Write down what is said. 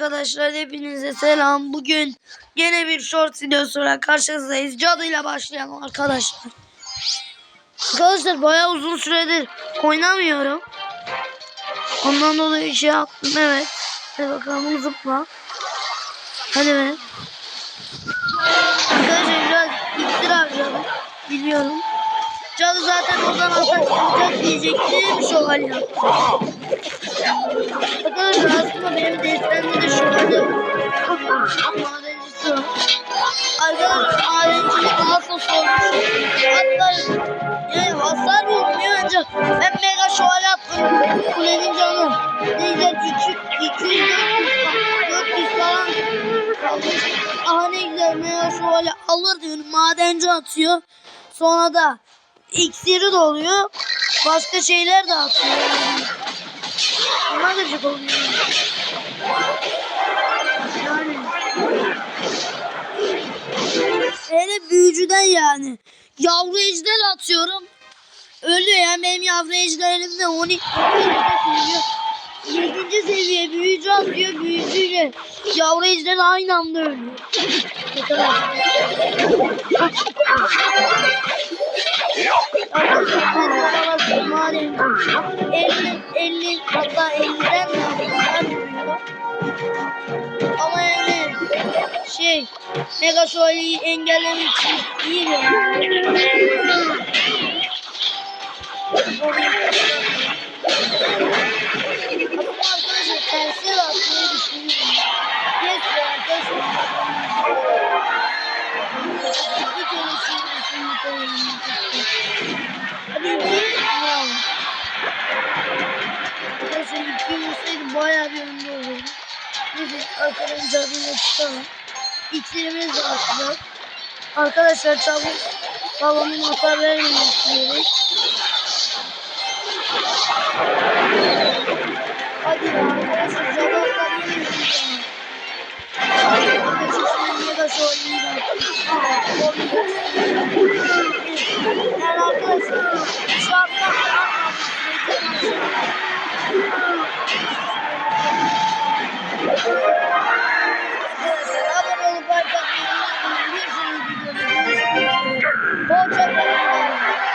arkadaşlar hepinize selam. Bugün gene bir short videosuyla karşınızdayız. Cadıyla başlayalım arkadaşlar. Arkadaşlar bayağı uzun süredir oynamıyorum. Ondan dolayı şey yaptım evet. Hadi bakalım zıpla. Hadi be. Arkadaşlar biraz iksir harcadım. Biliyorum. Cadı zaten oradan atak yapacak diyecektim. Şövalye yaptı. Arkadaşlar aslında benim destemde de şövalye madencisi. Arkadaşlar madencilik nasıl sormuş. Hatta yani hasar vurmuyor ancak ben mega şövalye attım. Kulenin canı. Ne güzel 200 200 400 falan kalmış. Aha ne güzel mega şövalye alır diyorum. Madenci atıyor. Sonra da iksiri doluyor. Başka şeyler de atıyor. Ona. Yani. Büyücüden yani. Yavru ejder atıyorum. Ölüyor yani benim yavru ejderimde 12 seviye. 7. seviye büyücü atıyor. Büyücüyle yavru ejder aynı anda ölüyor. Ne şey Mega Şövalye'yi engellemek için iyi Aslında arkadaşlar tersi de atmayı düşünüyorum. Yes be arkadaşlar. Bir kere şey düşündüm, koyayım. Hadi bir. Bravo. Arkadaşlar iki vursaydı bayağı bir önde olurdu. Neyse arkadan cadıyla çıkalım. İksirimiz de. Arkadaşlar çabuk babamın hasar vermemesi istiyoruz. Hadi ya arkadaşlar sabah kadar şey. yine yürüyeceğim. Arkadaşlar şimdi da söyleyeyim.